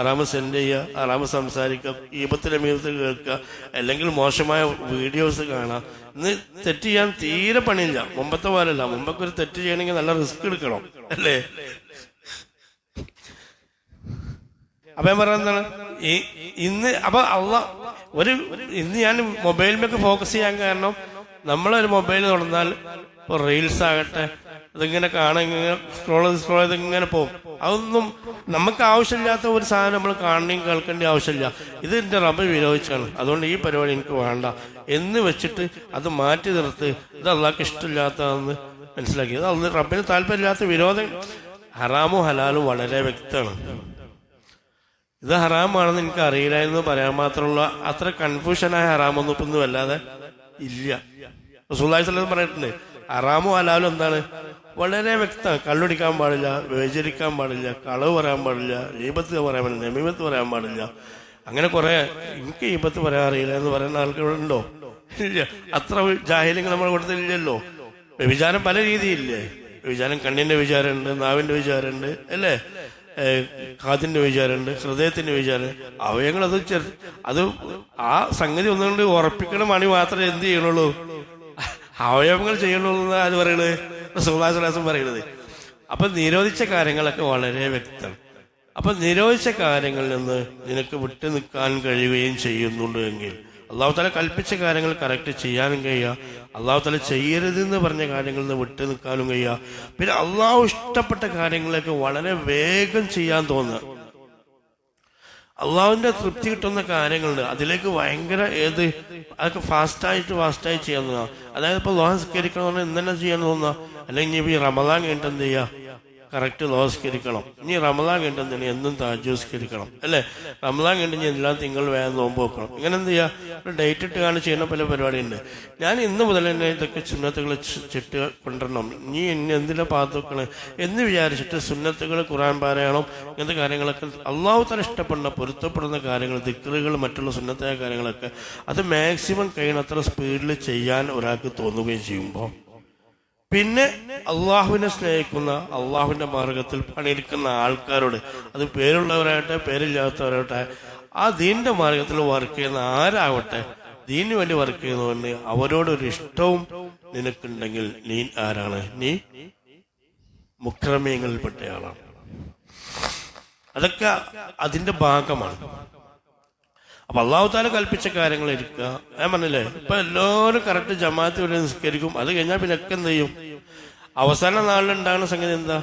അറാമ് സെൻഡ് ചെയ്യുക അറാമ് സംസാരിക്കുക ഈപത്തിലെ മീനത്ത് കേൾക്കുക അല്ലെങ്കിൽ മോശമായ വീഡിയോസ് കാണാം ഇന്ന് തെറ്റ് ചെയ്യാൻ തീരെ പണിയില്ല. മുമ്പത്തെ പോലല്ല മുമ്പൊക്കെ ഒരു തെറ്റ് ചെയ്യണമെങ്കിൽ നല്ല റിസ്ക് എടുക്കണം. അല്ലേ? അപ്പൊ ഞാൻ പറയുന്നതാണ് ഈ ഇന്ന് അപ്പൊ അള്ള ഒരു ഇന്ന് ഞാൻ മൊബൈലിലേക്ക് ഫോക്കസ് ചെയ്യാൻ കാരണം നമ്മളൊരു മൊബൈൽ തുറന്നാൽ ഇപ്പൊ റീൽസ് ആകട്ടെ അതിങ്ങനെ കാണാൻ സ്ക്രോൾ ചെയ്ത് സ്ക്രോൾ ചെയ്ത് ഇങ്ങനെ പോകും. അതൊന്നും നമുക്ക് ആവശ്യമില്ലാത്ത ഒരു സാധനം നമ്മൾ കാണണമെങ്കിൽ കേൾക്കേണ്ട ആവശ്യമില്ല. ഇത് എന്റെ റബ്ബ് വിരോധിച്ചാണ്. അതുകൊണ്ട് ഈ പരിപാടി എനിക്ക് വേണ്ട. എന്ന് വെച്ചിട്ട് അത് മാറ്റി നിർത്ത്. ഇത് അള്ളാഹ്ക്ക് ഇഷ്ടമില്ലാത്തതെന്ന് മനസ്സിലാക്കി. ഇത് അന്ന് റബ്ബിന് താല്പര്യമില്ലാത്ത വിരോധം. ഹറാമും ഹലാലും വളരെ വ്യക്തമാണ്. ഇത് ഹറാമാണെന്ന് എനിക്ക് അറിയില്ല എന്ന് പറയാൻ മാത്രമുള്ള അത്ര കൺഫ്യൂഷനായ ഹറാമൊന്നും ഇപ്പൊ ഒന്നും വല്ലാതെ ഇല്ല. റസൂല്ലായി സ്വലം പറഞ്ഞിട്ടുണ്ട്. ഹറാമും ഹലാലും എന്താണ്? വളരെ വ്യക്തമാണ്. കള്ളുടിക്കാൻ പാടില്ല വ്യചരിക്കാൻ പാടില്ല കളവ് പറയാൻ പാടില്ല ഈപത്ത് പറയാൻ പാടില്ല നമീമത്ത് പറയാൻ പാടില്ല. അങ്ങനെ കുറെ എനിക്ക് ഈപത്ത് പറയാൻ അറിയില്ല എന്ന് പറയുന്ന ആൾക്കാരുണ്ടോ ഇല്ല. അത്ര ജാഹില്യങ്ങൾ നമ്മുടെ കൊടുത്തില്ലല്ലോ. ഇല്ലല്ലോ വ്യഭിചാരം പല രീതിയില്ലേ? വ്യഭിചാരം കണ്ണിന്റെ വിചാരമുണ്ട് നാവിന്റെ വിചാരമുണ്ട് അല്ലേ? കാതിന്റെ വിചാരമുണ്ട് ഹൃദയത്തിന്റെ വിചാരം അവയങ്ങൾ അത് ചെറു അത് ആ സംഗതി ഒന്നുകൊണ്ട് ഉറപ്പിക്കണ മാത്രമേ എന്ത് ചെയ്യണുള്ളൂ അവയവങ്ങൾ ചെയ്യണുള്ളൂ എന്നാണ് അത് സുഹാസനാസം പറയുന്നത്. അപ്പൊ നിരോധിച്ച കാര്യങ്ങളൊക്കെ വളരെ വ്യക്തം. അപ്പൊ നിരോധിച്ച കാര്യങ്ങളിൽ നിന്ന് നിനക്ക് വിട്ടു നിൽക്കാൻ കഴിയുകയും ചെയ്യുന്നുണ്ട് എങ്കിൽ അള്ളാഹു തല കൽപ്പിച്ച കാര്യങ്ങൾ കറക്റ്റ് ചെയ്യാനും കഴിയുക അള്ളാഹു തല ചെയ്യരുതെന്ന് പറഞ്ഞ കാര്യങ്ങളിൽ നിന്ന് വിട്ടു നിൽക്കാനും കഴിയുക പിന്നെ അള്ളാഹു ഇഷ്ടപ്പെട്ട കാര്യങ്ങളൊക്കെ വളരെ വേഗം ചെയ്യാൻ തോന്നുക. അള്ളാഹുവിന്റെ തൃപ്തി കിട്ടുന്ന കാര്യങ്ങളുണ്ട്. അതിലേക്ക് ഭയങ്കര ഏത് അതൊക്കെ ഫാസ്റ്റായിട്ട് ഫാസ്റ്റായി തോന്നുക. അതായത് ഇപ്പൊ ലോഹം സ്കരിക്കണമെന്ന് ഇന്നെന്നെ ചെയ്യാൻ തോന്നുക. അല്ലെങ്കിൽ ഈ റമദാൻ കഴിഞ്ഞിട്ട് എന്ത് ചെയ്യുക കറക്റ്റ് ലോസ്കരിക്കണം ഇനി റമദാൻ കഴിഞ്ഞിട്ട് എന്നും താജോസ്കരിക്കണം. അല്ലേ? റമദാൻ കഴിഞ്ഞ് എല്ലാ തിങ്കൾ വേഗം നോമ്പ് വെക്കണം. ഇങ്ങനെ എന്ത് ചെയ്യുക ഒരു ഡേറ്റ് ഇട്ട് കാണിച്ച് ചെയ്യുന്ന പല പരിപാടിയുണ്ട്. ഞാൻ ഇന്ന് മുതൽ തന്നെ ഇതൊക്കെ സുന്നത്തുകൾ ചിട്ട് കൊണ്ടുവരണം. നീ എന്നെ എന്തിനാ പാത്ത് വെക്കണം എന്ന് വിചാരിച്ചിട്ട് സുന്നത്തുകൾ ഖുറാൻ പാരായണം ഇങ്ങനത്തെ കാര്യങ്ങളൊക്കെ അള്ളാഹു തന്നെ ഇഷ്ടപ്പെടുന്ന പൊരുത്തപ്പെടുന്ന കാര്യങ്ങൾ ദിക്കറുകൾ മറ്റുള്ള സുന്നത്തായ കാര്യങ്ങളൊക്കെ അത് മാക്സിമം കഴിയുന്നത്ര സ്പീഡിൽ ചെയ്യാൻ ഒരാൾക്ക് തോന്നുകയും ചെയ്യുമ്പോൾ പിന്നെ അള്ളാഹുവിനെ സ്നേഹിക്കുന്ന അള്ളാഹുവിന്റെ മാർഗത്തിൽ പണിയെടുക്കുന്ന ആൾക്കാരോട് അത് പേരുള്ളവരാകട്ടെ പേരില്ലാത്തവരാകട്ടെ ആ ദീനിന്റെ മാർഗത്തിൽ വർക്ക് ചെയ്യുന്ന ആരാവട്ടെ ദീനു വേണ്ടി വർക്ക് ചെയ്യുന്നവന് അവരോടൊരു ഇഷ്ടവും നിനക്കുണ്ടെങ്കിൽ നീ ആരാണ്? നീ മുക്രമീങ്ങളിൽപ്പെട്ടയാളാണ് അതൊക്കെ അതിന്റെ ഭാഗമാണ്. അപ്പൊ അള്ളാഹു താല കൽപ്പിച്ച കാര്യങ്ങൾ ഇരിക്കുക ഞാൻ പറഞ്ഞില്ലേ? ഇപ്പൊ എല്ലാവരും കറക്റ്റ് ജമാഅത്ത് വരെ നിസ്കരിക്കും. അത് കഴിഞ്ഞാൽ പിന്നെ ഒക്കെ എന്ത് ചെയ്യും? അവസാന നാളിലുണ്ടാകുന്ന സംഗതി എന്താ?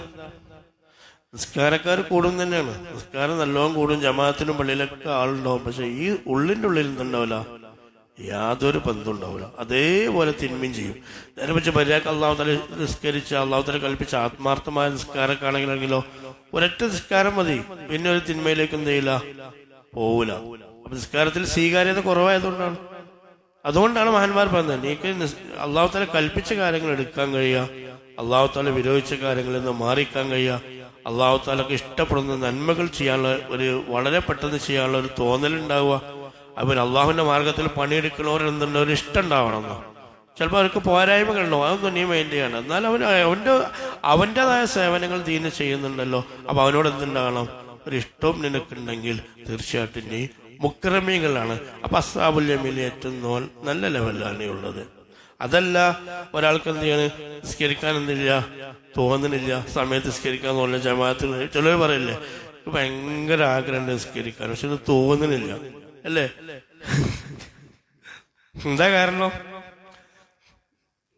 നിസ്കാരക്കാർ കൂടും തന്നെയാണ്. നിസ്കാരം നല്ലോണം കൂടും. ജമാഅത്തിനും പള്ളിയിലൊക്കെ ആളുണ്ടാവും. പക്ഷെ ഈ ഉള്ളിന്റെ ഉള്ളിൽ എന്തുണ്ടാവില്ല? യാതൊരു ബന്ധം ഉണ്ടാവില്ല. അതേപോലെ തിന്മയും ചെയ്യും. നേരെ പക്ഷെ മര്യാദയ്ക്ക് അള്ളാഹുത്തല നിസ്കരിച്ച അള്ളാഹുത്തല അള്ളാഹു കൽപ്പിച്ച ആത്മാർത്ഥമായ നിസ്കാരക്കാണെങ്കിലെങ്കിലോ ഒരൊറ്റ നിസ്കാരം മതി. പിന്നെ ഒരു തിന്മയിലേക്ക് എന്ത് ചെയ്യില്ല? പോവില്ല. അപ്പൊ നിസ്കാരത്തിൽ സ്വീകാര്യത കുറവായതുകൊണ്ടാണ്. അതുകൊണ്ടാണ് മഹാന്മാർ പറഞ്ഞത് നീക്ക് അള്ളാഹു താല കൽപ്പിച്ച കാര്യങ്ങൾ എടുക്കാൻ കഴിയുക അള്ളാഹു താല വിരോധിച്ച കാര്യങ്ങളിൽ നിന്ന് മാറിക്കാൻ കഴിയുക അള്ളാഹു താലക്ക് ഇഷ്ടപ്പെടുന്ന നന്മകൾ ചെയ്യാനുള്ള ഒരു വളരെ പെട്ടെന്ന് ചെയ്യാനുള്ള ഒരു തോന്നലുണ്ടാവുക അവൻ അള്ളാഹുവിന്റെ മാർഗത്തിൽ പണിയെടുക്കണവർ എന്തുണ്ട്? ഒരു ഇഷ്ടം ഉണ്ടാവണമെന്നോ ചിലപ്പോൾ അവർക്ക് പോരായ്മകളുണ്ടോ അതൊന്നും നീ മൈൻഡ് ചെയ്യണം എന്നാൽ അവൻ അവന്റെ അവന്റെതായ സേവനങ്ങൾ ദീന ചെയ്യുന്നുണ്ടല്ലോ അപ്പൊ അവനോട് എന്തുണ്ടാകണം? ഒരു ഇഷ്ടവും നിനക്കുണ്ടെങ്കിൽ തീർച്ചയായിട്ടും നീ മുക്രമീകളാണ് അപ്പൊ അസാബുല്യമയിൽ ഏറ്റവും നോൽ നല്ല ലെവലാണ് ഉള്ളത്. അതല്ല ഒരാൾക്ക് എന്ത് ചെയ്യാണ്? നിസ്കരിക്കാൻ എന്തില്ല? തോന്നുന്നില്ല. സമയത്ത് നിസ്കരിക്കാൻ തോന്നില്ല ജമാഅത്തിൽ പറയില്ലേ "എനിക്ക് ഭയങ്കര ആഗ്രഹമുണ്ട് നിസ്കരിക്കാൻ. പക്ഷെ ഇത് തോന്നുന്നില്ല. അല്ലേ? എന്താ കാരണം?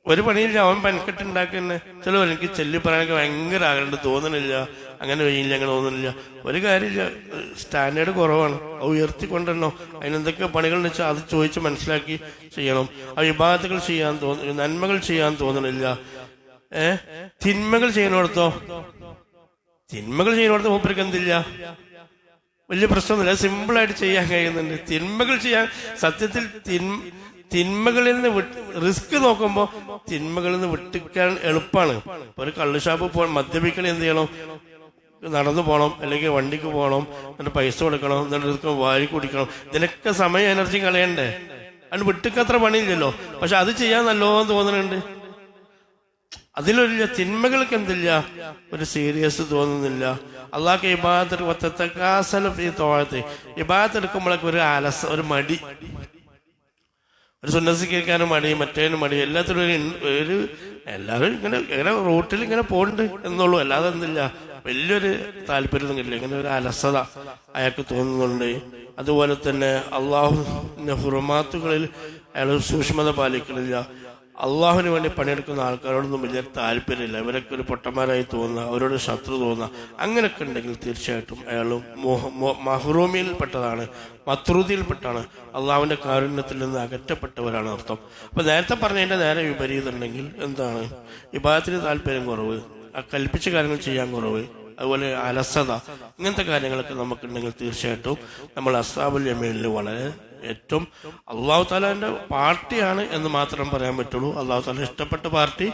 ഒരു പണിയില്ല അവൻ പനിക്കെട്ട് ഉണ്ടാക്കുന്നെ. ചിലവർ എനിക്ക് ചെല്ലി പറയാനൊക്കെ ഭയങ്കര ആഗ്രഹമുണ്ട്. തോന്നണില്ല. അങ്ങനെ വയ്യില്ല അങ്ങനെ തോന്നുന്നില്ല ഒരു കാര്യമില്ല. സ്റ്റാൻഡേർഡ് കുറവാണ്. അത് ഉയർത്തിക്കൊണ്ടിരണോ? അതിനെന്തൊക്കെ പണികൾ വെച്ചാൽ അത് ചോദിച്ച് മനസ്സിലാക്കി ചെയ്യണം. ആ വിഭാഗത്തുകൾ ചെയ്യാൻ തോന്നുന്നു നന്മകൾ ചെയ്യാൻ തോന്നണില്ല. ഏ? തിന്മകൾ ചെയ്യണോടത്തോ തിന്മകൾ ചെയ്യണോടത്തോ മൂപ്പർക്ക് എന്തില്ല? വലിയ പ്രശ്നമൊന്നുമില്ല. സിമ്പിളായിട്ട് ചെയ്യാൻ കഴിയുന്നുണ്ട്. തിന്മകൾ ചെയ്യാൻ സത്യത്തിൽ തിന്മ തിന്മകളിൽ നിന്ന് റിസ്ക് നോക്കുമ്പോൾ തിന്മകളിൽ നിന്ന് വിട്ടിക്കാൻ എളുപ്പമാണ് ഒരു കള്ള് ഷാപ്പ് പോകണം മദ്യപിക്കൽ എന്ത് ചെയ്യണം? നടന്നു പോകണം അല്ലെങ്കിൽ വണ്ടിക്ക് പോകണം എന്നിട്ട് പൈസ കൊടുക്കണം എന്നിട്ട് വാരി കുടിക്കണം. ഇതിനൊക്കെ സമയം എനർജി കളയണ്ടേ? അത് വിട്ടിക്കത്ര പണിയില്ലല്ലോ. പക്ഷെ അത് ചെയ്യാൻ നല്ലോന്ന് തോന്നുന്നുണ്ട്. അതിലൊരു തിന്മകൾക്ക് എന്തില്ല? ഒരു സീരിയസ് തോന്നുന്നില്ല. അള്ളാഹ് ഇബാദത്ത് ഇബാദത്തെടുക്കുമ്പോഴൊക്കെ ഒരു അലസ ഒരു മടി. ഒരു സുന്നസിക്കാനും മടി മറ്റേനും മടി. എല്ലാത്തിനും ഒരു ഒരു എല്ലാവരും ഇങ്ങനെ ഇങ്ങനെ റൂട്ടിൽ ഇങ്ങനെ പോകുന്നുണ്ട് എന്നുള്ളൂ. അല്ലാതെ എന്തില്ല വലിയൊരു താല്പര്യമൊന്നും ഇല്ല. ഇങ്ങനെ ഒരു അലസത അയാൾക്ക് തോന്നുന്നുണ്ട്. അതുപോലെ തന്നെ അള്ളാഹു ഹുറമാത്തുകളിൽ അയാൾ സൂക്ഷ്മത പാലിക്കണില്ല അള്ളാഹുവിന് വേണ്ടി പണിയെടുക്കുന്ന ആൾക്കാരോടൊന്നും വലിയ താല്പര്യമില്ല. ഇവരൊക്കെ ഒരു പൊട്ടന്മാരായി തോന്നുക അവരോട് ശത്രു തോന്നുക അങ്ങനെയൊക്കെ ഉണ്ടെങ്കിൽ തീർച്ചയായിട്ടും അയാൾ മഹ്റൂമിയിൽപ്പെട്ടതാണ് മത്രൂതിയിൽപ്പെട്ടാണ് അള്ളാഹുവിന്റെ കാരുണ്യത്തിൽ നിന്ന് അകറ്റപ്പെട്ടവരാണ് അർത്ഥം. അപ്പൊ നേരത്തെ പറഞ്ഞതിന്റെ നേരെ വിപരീതമുണ്ടെങ്കിൽ എന്താണ്? വിഭാഗത്തിന് താല്പര്യം കുറവ് ആ കൽപ്പിച്ച കാര്യങ്ങൾ ചെയ്യാൻ കുറവ് അതുപോലെ അലസത. ഇങ്ങനത്തെ കാര്യങ്ങളൊക്കെ നമുക്കുണ്ടെങ്കിൽ തീർച്ചയായിട്ടും നമ്മൾ അസാബുൽ യമീനിൽ വളരെ ഏറ്റവും അള്ളാഹു താലാന്റെ പാർട്ടിയാണ് എന്ന് മാത്രം പറയാൻ പറ്റുള്ളൂ. അള്ളാഹു താല ഇഷ്ടപ്പെട്ട പാർട്ടി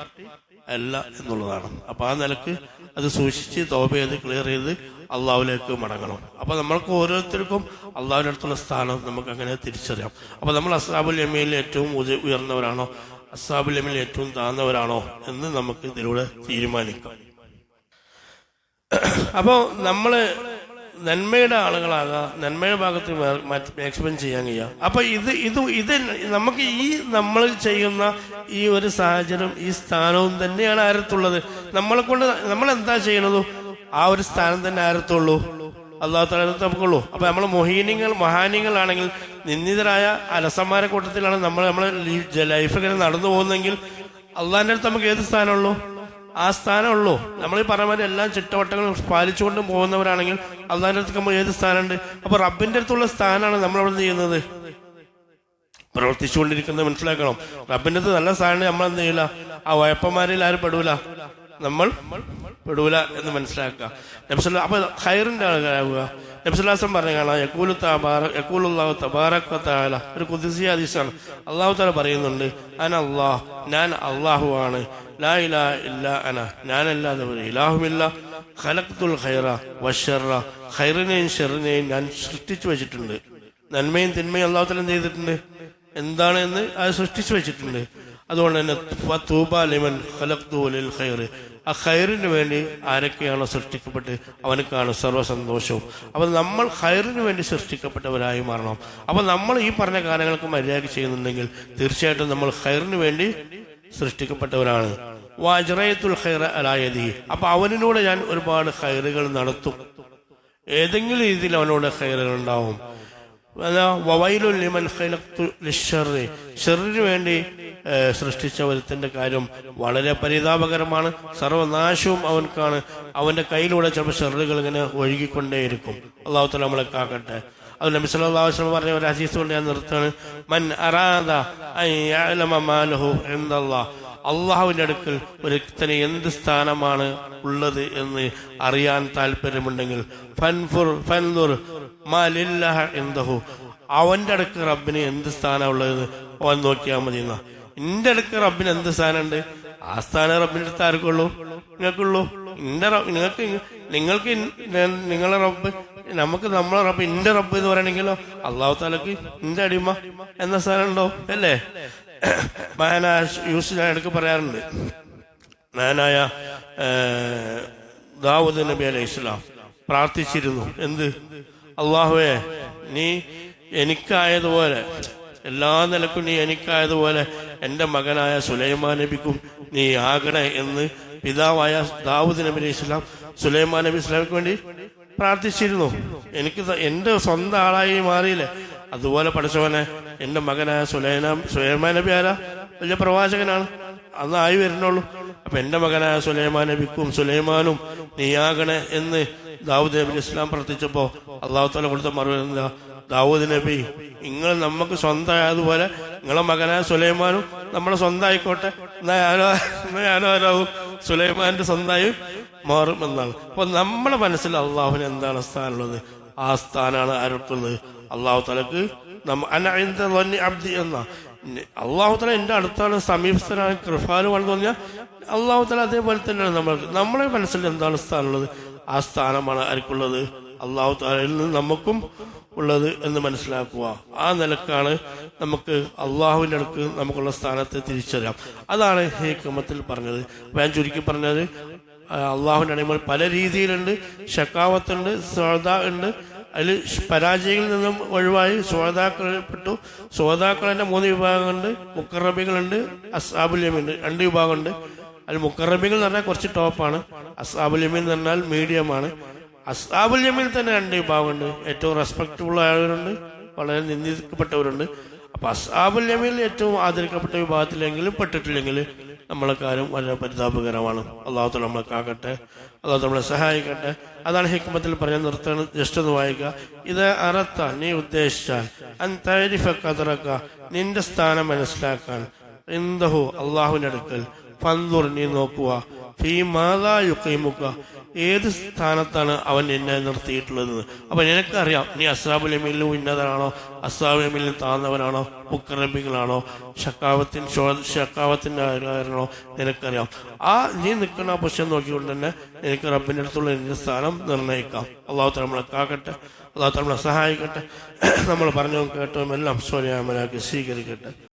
അല്ല എന്നുള്ളതാണ്. അപ്പൊ ആ നിലയ്ക്ക് അത് സൂക്ഷിച്ച് തോപ ചെയ്ത് ക്ലിയർ ചെയ്ത് അള്ളാഹുലേക്ക് മടങ്ങണം. അപ്പൊ നമ്മൾക്ക് ഓരോരുത്തർക്കും അള്ളാഹുവിന്റെ അടുത്തുള്ള സ്ഥാനം നമുക്ക് അങ്ങനെ തിരിച്ചറിയാം. അപ്പൊ നമ്മൾ അസാബുൽ യമീനിൽ ഏറ്റവും ഉയർന്നവരാണോ? അസാബുൽ യമീനിൽ ഏറ്റവും താഴ്ന്നവരാണോ എന്ന് നമുക്ക് ഇതിലൂടെ തീരുമാനിക്കാം. അപ്പോ നമ്മൾ നന്മയുടെ ആളുകളാകാം നന്മയുടെ ഭാഗത്ത് മാക്സിമം ചെയ്യാൻ കഴിയുക അപ്പൊ ഇത് ഇത് ഇത് നമുക്ക് ഈ നമ്മൾ ചെയ്യുന്ന ഈ ഒരു സാഹചര്യം ഈ സ്ഥാനവും തന്നെയാണ് ആരത്തുള്ളത്. നമ്മളെ കൊണ്ട് നമ്മൾ എന്താ ചെയ്യണത്? ആ ഒരു സ്ഥാനം തന്നെ ആരത്തുള്ളൂ. അള്ളാഹു തല നമുക്കുള്ളൂ അപ്പൊ നമ്മൾ മൊഹീനിങ്ങൾ മഹാനിങ്ങളാണെങ്കിൽ നിന്ദിതരായ അലസന്മാരെ കൂട്ടത്തിലാണ് നമ്മൾ നമ്മളെ ലൈഫ് ഇങ്ങനെ നടന്നു പോകുന്നെങ്കിൽ അള്ളാഹിന്റെ അടുത്ത് നമുക്ക് ഏത് സ്ഥാനമുള്ളൂ? ആ സ്ഥാനമുള്ളൂ. നമ്മൾ ഈ പറഞ്ഞ മാതിരി എല്ലാം ചിട്ടവട്ടങ്ങളും പാലിച്ചുകൊണ്ട് പോകുന്നവരാണെങ്കിൽ അള്ളാഹിന്റെ അടുത്ത് നമ്മൾ ഏത് സ്ഥാനമുണ്ട്? അപ്പൊ റബ്ബിന്റെ അടുത്തുള്ള സ്ഥാനമാണ് നമ്മൾ അവിടെ ചെയ്യുന്നത്? പ്രവർത്തിച്ചുകൊണ്ടിരിക്കുന്നത്. മനസ്സിലാക്കണം. റബ്ബിന്റെ അടുത്ത് നല്ല സ്ഥാനം നമ്മൾ എന്ത് ചെയ്യില്ല ആ വയപ്പന്മാരിൽ ആരും പെടൂല. നമ്മൾ പെടൂല എന്ന് മനസ്സിലാക്കുക. നബ്സല്ല അപ്പൊ ഹൈറിന്റെ ആളുകളാവുക. നബ്സുല്ലാസം പറഞ്ഞ കാണാം യക്കൂലു തബാറ യക്കൂലുള്ളാഹു തബാറക തആല. ഒരു കുദ്സിയ ഹദീസാണ്. അള്ളാഹു തആല പറയുന്നുണ്ട് അല്ലാഹ് ഞാൻ അള്ളാഹു ആണ്. ലാ ഇലാ അന. ഞാനല്ലാതെ ഖൈറ ഞാൻ സൃഷ്ടിച്ചു വെച്ചിട്ടുണ്ട്. നന്മയും തിന്മയും അള്ളാഹുത്തലം ചെയ്തിട്ടുണ്ട്? എന്താണ് എന്ന് അത് സൃഷ്ടിച്ചു വെച്ചിട്ടുണ്ട്. അതുകൊണ്ട് തന്നെ തൂബാലിമൻ ലിമൻ ഖലഖ്തു ലിൽ ഖൈർ. ആ ഖൈറിന് വേണ്ടി ആരൊക്കെയാണോ സൃഷ്ടിക്കപ്പെട്ട് അവനക്കാണ് സർവസന്തോഷവും. അപ്പോൾ നമ്മൾ ഖൈറിന് വേണ്ടി സൃഷ്ടിക്കപ്പെട്ടവരായി മാറണം. അപ്പോൾ നമ്മൾ ഈ പറഞ്ഞ കാര്യങ്ങൾക്ക് മര്യാദ ചെയ്യുന്നുണ്ടെങ്കിൽ തീർച്ചയായിട്ടും നമ്മൾ ഖൈറിന് വേണ്ടി സൃഷ്ടിക്കപ്പെട്ടവരാണ് വാജറയത്തുൽ ഖൈറ അലായതി അപ്പൊ അവനിലൂടെ ഞാൻ ഒരുപാട് ഖൈറുകൾ നടത്തും. ഏതെങ്കിലും രീതിയിൽ അവനോട് ഖൈറുകൾ ഉണ്ടാവും. ലിമൻ ഷെറിന് വേണ്ടി സൃഷ്ടിച്ച കാര്യം വളരെ പരിതാപകരമാണ്. സർവനാശവും അവൻക്കാണ്. അവന്റെ കയ്യിലൂടെ ചിലപ്പോൾ ഷെറുകൾ ഇങ്ങനെ ഒഴുകിക്കൊണ്ടേയിരിക്കും. അള്ളാഹു നമ്മളെ കാക്കട്ടെ. അത് നബി സല്ലല്ലാഹു അലൈഹി വസല്ലം പറഞ്ഞ ഒരു ഹദീസ് കൊണ്ട് ഞാൻ നിർത്താണ് മൻ അറാദ അൻ യഅലമ മാലഹു ഇൻദല്ലാഹ് അള്ളാഹുവിന്റെ അടുക്കൽ ഒരു ഒരുത്തന് എന്ത് സ്ഥാനമാണ് ഉള്ളത് എന്ന് അറിയാൻ താല്പര്യമുണ്ടെങ്കിൽ ഫൻഫുർ ഫൻദുർ മാ ലില്ലാഹ ഇൻദഹു. അവന്റെ അടുക്ക് റബ്ബിന് എന്ത് സ്ഥാനം ഉള്ളത്? അവൻ നോക്കിയാൽ മതി എന്നാ. എന്റെ അടുക്ക് റബ്ബിന് എന്ത് സ്ഥാനമുണ്ട്? ആ സ്ഥാനം റബ്ബിന്റെ അടുത്ത് ആർക്കുള്ളൂ? നിങ്ങൾക്കുള്ളൂ. റബ്ബ് നിങ്ങൾക്ക് നിങ്ങൾക്ക് നിങ്ങളെ റബ്ബ് നമുക്ക് നമ്മളെ റബ്ബ് എന്റെ റബ്ബ് എന്ന് പറയണെങ്കിലോ അള്ളാഹു താലക്ക് എന്റെ അടിമ എന്ന സ്ഥാനം ഉണ്ടോ അല്ലേ? മഹാനാ യൂസ് ഞാൻ ഇടയ്ക്ക് പറയാറുണ്ട്. മഹാനായ ദാവൂദ് നബി അലൈഹി ഇസ്ലാം പ്രാർത്ഥിച്ചിരുന്നു. എന്ത്? അള്ളാഹുവേ നീ എനിക്കായതുപോലെ എല്ലാ നിലക്കും നീ എനിക്കായതുപോലെ എന്റെ മകനായ സുലൈമാൻ നബിക്കും നീ ആകണേ എന്ന് പിതാവായ ദാവൂദ് നബി അലൈഹി ഇസ്ലാം സുലൈമാൻ നബി ഇസ്ലാമിക്ക് വേണ്ടി പ്രാർത്ഥിച്ചിരുന്നു. എനിക്ക് എന്റെ സ്വന്തം ആളായി മാറിയില്ലേ? അതുപോലെ പഠിച്ചവനെ എന്റെ മകനായ സുലൈന സുലൈമാൻ നബി ആരാ? വലിയ പ്രവാചകനാണ്. അന്ന് ആയി വരുന്നുള്ളൂ. അപ്പൊ എന്റെ മകനായ സുലൈമാൻ നബിക്കും സുലൈമാനും നീയാകണേ എന്ന് ദാവൂദ് നബി ഇസ്ലാം പ്രാർത്ഥിച്ചപ്പോ അള്ളാഹു താല കൊടുത്ത മറുപടി ദാവൂദ് നബി നിങ്ങൾ നമുക്ക് സ്വന്തമായതുപോലെ നിങ്ങളെ മകനായ സുലൈമാനും നമ്മളെ സ്വന്തമായിക്കോട്ടെ. എന്നാ ഞാനോ ഞാനോ ആരാവും സുലൈമാന്റെ സ്വന്തമായി മാറുമെന്നാണ്. അപ്പോൾ നമ്മുടെ മനസ്സിൽ അള്ളാഹുവിന് എന്താണ് സ്ഥാനമുള്ളത്? ആ സ്ഥാനമാണ് ആർക്കുള്ളത്? അള്ളാഹു തലക്ക് അബ്ദി എന്ന. അള്ളാഹു തല എന്റെ അടുത്താണ് സമീപസ്ഥനാണ് കൃഫാനുമാണ് പറഞ്ഞാൽ അള്ളാഹു തല അതേപോലെ തന്നെയാണ് നമ്മൾക്ക്. നമ്മുടെ മനസ്സിൽ എന്താണ് സ്ഥാനമുള്ളത്? ആ സ്ഥാനമാണ് ആർക്കുള്ളത്? അള്ളാഹു താലയിൽ നിന്ന് നമുക്കും ഉള്ളത് എന്ന് മനസ്സിലാക്കുക. ആ നിലക്കാണ് നമുക്ക് അള്ളാഹുവിന്റെ അടുക്ക് നമുക്കുള്ള സ്ഥാനത്തെ തിരിച്ചറിയാം. അതാണ് ഹേക്കമത്തിൽ പറഞ്ഞത്. ഞാൻ ചുരുക്കി പറഞ്ഞത്. അള്ളാഹുവിന്റെ അടിമകൾ പല രീതിയിലുണ്ട്. ഷക്കാവത്തുണ്ട് സ്വാദ ഉണ്ട്. അതിൽ പരാജയങ്ങളിൽ നിന്നും ഒഴിവായി ശ്രോതാക്കൾപ്പെട്ടു ശ്രോതാക്കളെ മൂന്ന് വിഭാഗമുണ്ട് മുക്കറബികളുണ്ട് അസാബുല്യമുണ്ട് രണ്ട് വിഭാഗമുണ്ട്. അതിൽ മുക്കറബികൾ എന്ന് പറഞ്ഞാൽ കുറച്ച് ടോപ്പാണ്. അസാബുല്യമിൻ എന്ന് പറഞ്ഞാൽ മീഡിയമാണ്. അസാബുല്യമിൽ തന്നെ രണ്ട് വിഭാഗമുണ്ട്. ഏറ്റവും റെസ്പെക്റ്റബിൾ ആയവരുണ്ട്. വളരെ നിന്ദിക്കപ്പെട്ടവരുണ്ട്. അപ്പൊ അസാബുല്യമിൽ ഏറ്റവും ആദരിക്കപ്പെട്ട വിഭാഗത്തിലെങ്കിലും പെട്ടിട്ടില്ലെങ്കിൽ നമ്മളെ കാര്യം വളരെ പരിതാപകരമാണ്. അള്ളാഹു നമ്മളെ കാക്കട്ടെ. അള്ളാഹു നമ്മളെ സഹായിക്കട്ടെ. അതാണ് ഹിക്മത്തിൽ പറഞ്ഞ നിർത്തണം ജസ്റ്റ് ഒന്ന് വായിക്കുക ഇത് അറത്ത നീ ഉദ്ദേശിച്ചാൽ അൻതരിഫ കതറക്ക നിന്റെ സ്ഥാനം മനസ്സിലാക്കാൻ എന്തഹു അള്ളാഹുവിനടുക്കൽ പന്തുർ നീ നോക്കുക. ഫീ മാതാ യുക്കൈമുക്ക ഏത് സ്ഥാനത്താണ് അവൻ എന്നെ നിർത്തിയിട്ടുള്ളത്? അപ്പൊ എനിക്കറിയാം നീ അസ്രാബുലമിലും ഉന്നതനാണോ? അസ്രാബുലമിലും താഴ്ന്നവനാണോ? മുക്കറബികളാണോ? ഷക്കാവത്തിൻ ഷക്കാവത്തിന്റെ ആരാണോ നിനക്കറിയാം. ആ നീ നിൽക്കുന്ന പൊസിഷൻ നോക്കിക്കൊണ്ട് തന്നെ എനിക്ക് റബ്ബിന്റെ അടുത്തുള്ള എന്റെ സ്ഥാനം നിർണയിക്കാം അള്ളാഹു നമ്മളെ കാക്കട്ടെ അള്ളാഹു നമ്മളെ സഹായിക്കട്ടെ. നമ്മൾ പറഞ്ഞു കേട്ടതും എല്ലാം സ്വര്യാമനാക്കി സ്വീകരിക്കട്ടെ.